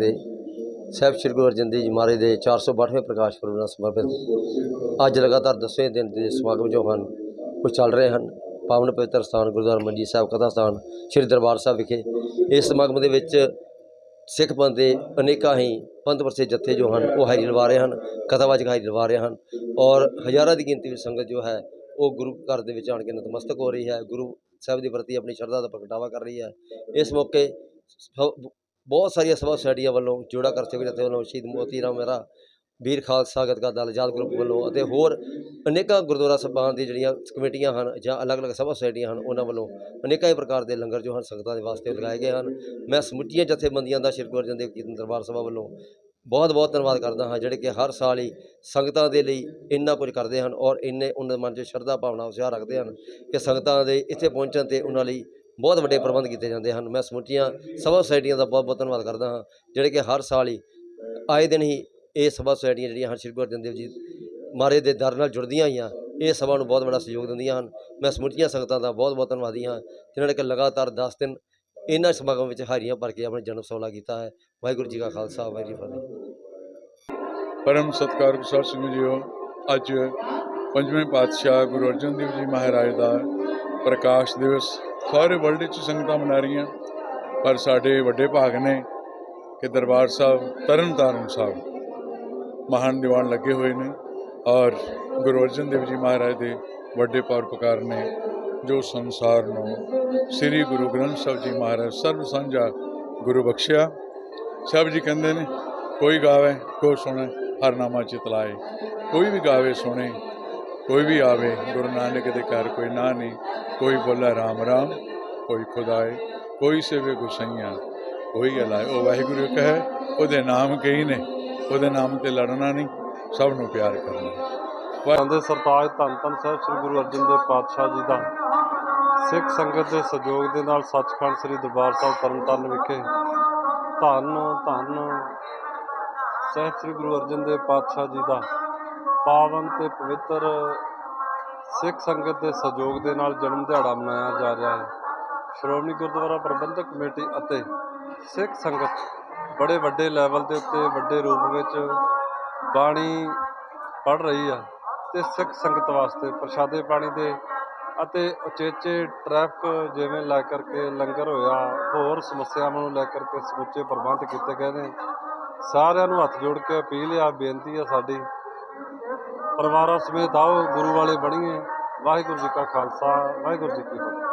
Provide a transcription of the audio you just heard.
ਦੇ ਸਾਹਿਬ ਸ੍ਰੀ ਗੁਰੂ ਅਰਜਨ ਦੇਵ ਜੀ ਮਹਾਰਾਜ ਦੇ 462ਵੇਂ ਪ੍ਰਕਾਸ਼ ਪੁਰਬ ਨਾਲ ਸਮਰਪਿਤ ਅੱਜ ਲਗਾਤਾਰ ਦਸਵੇਂ ਦਿਨ ਦੇ ਸਮਾਗਮ ਜੋ ਹਨ, ਉਹ ਚੱਲ ਰਹੇ ਹਨ। ਪਾਵਨ ਪਵਿੱਤਰ ਸਥਾਨ ਗੁਰਦੁਆਰਾ ਮੰਜੀ ਸਾਹਿਬ ਕਥਾ ਸਥਾਨ ਸ੍ਰੀ ਦਰਬਾਰ ਸਾਹਿਬ ਵਿਖੇ। ਇਸ ਸਮਾਗਮ ਦੇ ਵਿੱਚ ਸਿੱਖ ਪੰਥ ਦੇ ਅਨੇਕਾਂ ਹੀ ਪੰਥ ਵਰਸੇ ਜੱਥੇ ਜੋ ਹਨ, ਉਹ ਹਾਜ਼ਰੀ ਲਵਾ ਰਹੇ ਹਨ, ਕਥਾਵਾਚਕ ਹਾਜ਼ਰੀ ਲਵਾ ਰਹੇ ਹਨ ਔਰ ਹਜ਼ਾਰਾਂ ਦੀ ਗਿਣਤੀ ਵਿੱਚ ਸੰਗਤ ਜੋ ਹੈ, ਉਹ ਗੁਰੂ ਘਰ ਦੇ ਵਿੱਚ ਆਣ ਕੇ ਨਤਮਸਤਕ ਹੋ ਰਹੀ ਹੈ। ਗੁਰੂ ਸਾਹਿਬ ਦੇ ਪ੍ਰਤੀ ਆਪਣੀ ਸ਼ਰਧਾ ਦਾ ਪ੍ਰਗਟਾਵਾ ਕਰ ਰਹੀ ਹੈ। ਇਸ ਮੌਕੇ ਬਹੁਤ ਸਾਰੀਆਂ ਸਭਾ ਸੁਸਾਇਟੀਆਂ ਵੱਲੋਂ ਜੋੜਾ ਕਰ ਸੇਵਕ ਜਥੇ ਵੱਲੋਂ ਸ਼ਹੀਦ ਮੋਤੀ ਰਾਮ ਮਹਿਰਾ, ਵੀਰ ਖਾਲਸਾ ਗਤਕਾ ਦਲ ਆਜ਼ਾਦ ਗਰੁੱਪ ਵੱਲੋਂ ਅਤੇ ਹੋਰ ਅਨੇਕਾਂ ਗੁਰਦੁਆਰਾ ਸਾਹਿਬਾਨ ਦੀ ਜਿਹੜੀਆਂ ਕਮੇਟੀਆਂ ਹਨ ਜਾਂ ਅਲੱਗ-ਅਲੱਗ ਸਭਾ ਸੁਸਾਇਟੀਆਂ ਹਨ, ਉਹਨਾਂ ਵੱਲੋਂ ਅਨੇਕਾਂ ਹੀ ਪ੍ਰਕਾਰ ਦੇ ਲੰਗਰ ਜੋ ਹਨ ਸੰਗਤਾਂ ਦੇ ਵਾਸਤੇ ਲਗਾਏ ਗਏ ਹਨ। ਮੈਂ ਸਮੁੱਚੀਆਂ ਜਥੇਬੰਦੀਆਂ ਦਾ ਸ਼੍ਰੀ ਗੁਰੂ ਅਰਜਨ ਦੇਵ ਕੀਰਤਨ ਦਰਬਾਰ ਸਭਾ ਵੱਲੋਂ ਬਹੁਤ ਬਹੁਤ ਧੰਨਵਾਦ ਕਰਦਾ ਹਾਂ, ਜਿਹੜੇ ਕਿ ਹਰ ਸਾਲ ਹੀ ਸੰਗਤਾਂ ਦੇ ਲਈ ਇੰਨਾ ਕੁਝ ਕਰਦੇ ਹਨ ਔਰ ਇੰਨੇ ਉਹਨਾਂ ਦੇ ਮਨ 'ਚ ਸ਼ਰਧਾ ਭਾਵਨਾ ਉਤਸ਼ਾਹ ਰੱਖਦੇ ਹਨ ਕਿ ਸੰਗਤਾਂ ਦੇ ਇੱਥੇ ਪਹੁੰਚਣ ਤੇ ਉਹਨਾਂ ਲਈ ਬਹੁਤ ਵੱਡੇ ਪ੍ਰਬੰਧ ਕੀਤੇ ਜਾਂਦੇ ਹਨ। ਮੈਂ ਸਮੁੱਚੀਆਂ ਸਭਾ ਸੁਸਾਇਟੀਆਂ ਦਾ ਬਹੁਤ ਬਹੁਤ ਧੰਨਵਾਦ ਕਰਦਾ ਹਾਂ। ਜਿਹੜੇ ਕਿ ਹਰ ਸਾਲ ਹੀ, ਆਏ ਦਿਨ ਹੀ ਇਹ ਸਭਾ ਸੁਸਾਇਟੀਆਂ ਜਿਹੜੀਆਂ ਹਨ, ਸ਼੍ਰੀ ਗੁਰੂ ਅਰਜਨ ਦੇਵ ਜੀ ਮਹਾਰਾਜ ਦੇ ਦਰ ਨਾਲ ਜੁੜਦੀਆਂ ਹੋਈਆਂ, ਇਹ ਸਭਾ ਨੂੰ ਬਹੁਤ ਵੱਡਾ ਸਹਿਯੋਗ ਦਿੰਦੀਆਂ ਹਨ। ਮੈਂ ਸਮੁੱਚੀਆਂ ਸੰਗਤਾਂ ਦਾ ਬਹੁਤ ਬਹੁਤ ਧੰਨਵਾਦੀ ਹਾਂ, ਜਿਨ੍ਹਾਂ ਨੇ ਕਿ ਲਗਾਤਾਰ 10 ਦਿਨ ਇਹਨਾਂ ਸਮਾਗਮ ਵਿੱਚ ਹਾਰੀਆਂ ਭਰ ਕੇ ਆਪਣੇ ਜਨਮ ਸੋਲਾ ਕੀਤਾ ਹੈ। ਵਾਹਿਗੁਰੂ ਜੀ ਕਾ ਖਾਲਸਾ, ਵਾਹਿਗੁਰੂ ਜੀ ਫਤਿਹ। ਪਰਮ ਸਤਿਕਾਰਯੋਗ ਸਾਧ ਸੰਗਤ ਜੀਓ ਅੱਜ ਪੰਜਵੇਂ ਪਾਤਸ਼ਾਹ ਗੁਰੂ ਅਰਜਨ ਦੇਵ ਜੀ ਮਹਾਰਾਜ ਦਾ ਪ੍ਰਕਾਸ਼ ਦਿਵਸ ਸਾਰੇ ਵਰਲਡ ਵਿੱਚ ਸੰਗਤਾਂ ਮਨਾ ਰਹੀਆਂ, ਪਰ ਸਾਡੇ ਵੱਡੇ ਭਾਗ ਨੇ ਕਿ ਦਰਬਾਰ ਸਾਹਿਬ ਤਰਨ ਤਾਰਨ ਸਾਹਿਬ ਮਹਾਨ ਦੀਵਾਨ ਲੱਗੇ ਹੋਏ ਨੇ ਔਰ ਗੁਰੂ ਅਰਜਨ ਦੇਵ ਜੀ ਮਹਾਰਾਜ ਦੇ ਵੱਡੇ ਪਰਉਪਕਾਰ ਨੇ, ਜੋ ਸੰਸਾਰ ਨੂੰ ਸ੍ਰੀ ਗੁਰੂ ਗ੍ਰੰਥ ਸਾਹਿਬ ਜੀ ਮਹਾਰਾਜ ਸਰਬ ਸਾਂਝਾ ਗੁਰੂ ਬਖਸ਼ਿਆ। ਸਭ ਜੀ ਕਹਿੰਦੇ ਨੇ, ਕੋਈ ਗਾਵੇ, ਕੋਈ ਸੁਣੇ, ਹਰ ਨਾਮਾ ਚਿਤ ਕੋਈ ਵੀ ਗਾਵੇ, ਸੁਣੇ ਕੋਈ ਵੀ ਆਵੇ, ਗੁਰੂ ਨਾਨਕ ਦੇ ਘਰ ਕੋਈ ਨਾ ਨਹੀਂ ਕੋਈ ਬੋਲੇ ਰਾਮ ਰਾਮ, ਕੋਈ ਖੁਦਾਏ, ਕੋਈ ਸੇਵੇ ਗੁਸਈਆਂ, ਕੋਈ ਅਲਾਏ। ਉਹ ਵਾਹਿਗੁਰੂ ਕਹੇ, ਉਹਦੇ ਨਾਮ ਕਈ ਨੇ, ਉਹਦੇ ਨਾਮ ਤੇ ਲੜਨਾ ਨਹੀਂ, ਸਭ ਨੂੰ ਪਿਆਰ ਕਰਨਾ। ਦੇ ਸਰਤਾਜ ਧੰਨ ਧੰਨ ਸਾਹਿਬ, ਸ੍ਰੀ ਗੁਰੂ ਅਰਜਨ ਦੇਵ ਪਾਤਸ਼ਾਹ ਜੀ ਦਾ। ਸਿੱਖ ਸੰਗਤ ਦੇ ਸਹਿਯੋਗ ਦੇ ਨਾਲ ਸੱਚਖੰਡ ਸ੍ਰੀ ਦਰਬਾਰ ਸਾਹਿਬ ਤਰਨਤਾਰਨ ਵਿਖੇ ਧੰਨ ਧੰਨ ਸਾਹਿਬ ਸ੍ਰੀ ਗੁਰੂ ਅਰਜਨ ਦੇਵ ਪਾਤਸ਼ਾਹ ਜੀ ਦਾ ਪਾਵਨ ਤੇ ਪਵਿੱਤਰ ਸਿੱਖ ਸੰਗਤ ਦੇ ਸਹਿਯੋਗ ਦੇ ਨਾਲ ਜਨਮ ਦਿਹਾੜਾ ਮਨਾਇਆ ਜਾ ਰਿਹਾ ਹੈ। ਸ਼੍ਰੋਮਣੀ ਗੁਰਦੁਆਰਾ ਪ੍ਰਬੰਧਕ ਕਮੇਟੀ ਅਤੇ ਸਿੱਖ ਸੰਗਤ ਬੜੇ ਵੱਡੇ ਲੈਵਲ ਦੇ ਉੱਤੇ, ਵੱਡੇ ਰੂਪ ਵਿੱਚ ਬਾਣੀ ਪੜ ਰਹੀ ਆ ਤੇ ਸਿੱਖ ਸੰਗਤ ਵਾਸਤੇ ਪ੍ਰਸ਼ਾਦੇ ਪਾਣੀ ਦੇ ਅਤੇ ਉਚੇਚੇ ਟ੍ਰੈਫਿਕ ਜਿਵੇਂ ਲੈ ਕਰਕੇ ਲੰਗਰ ਹੋਇਆ, ਹੋਰ ਸਮੱਸਿਆਵਾਂ ਨੂੰ ਲੈ ਕਰਕੇ ਸਮੁੱਚੇ ਪ੍ਰਬੰਧ ਕੀਤੇ ਗਏ ਨੇ। ਸਾਰਿਆਂ ਨੂੰ ਹੱਥ ਜੋੜ ਕੇ ਅਪੀਲ ਆ ਬੇਨਤੀ ਆ ਸਾਡੀ ਪਰਿਵਾਰਾਂ ਸਮੇਤ ਆਓ ਗੁਰੂ ਵਾਲੇ ਬਣੀਏ। ਵਾਹਿਗੁਰੂ ਜੀ ਕਾ ਖਾਲਸਾ ਵਾਹਿਗੁਰੂ ਜੀ ਕੀ ਫਤਿਹ।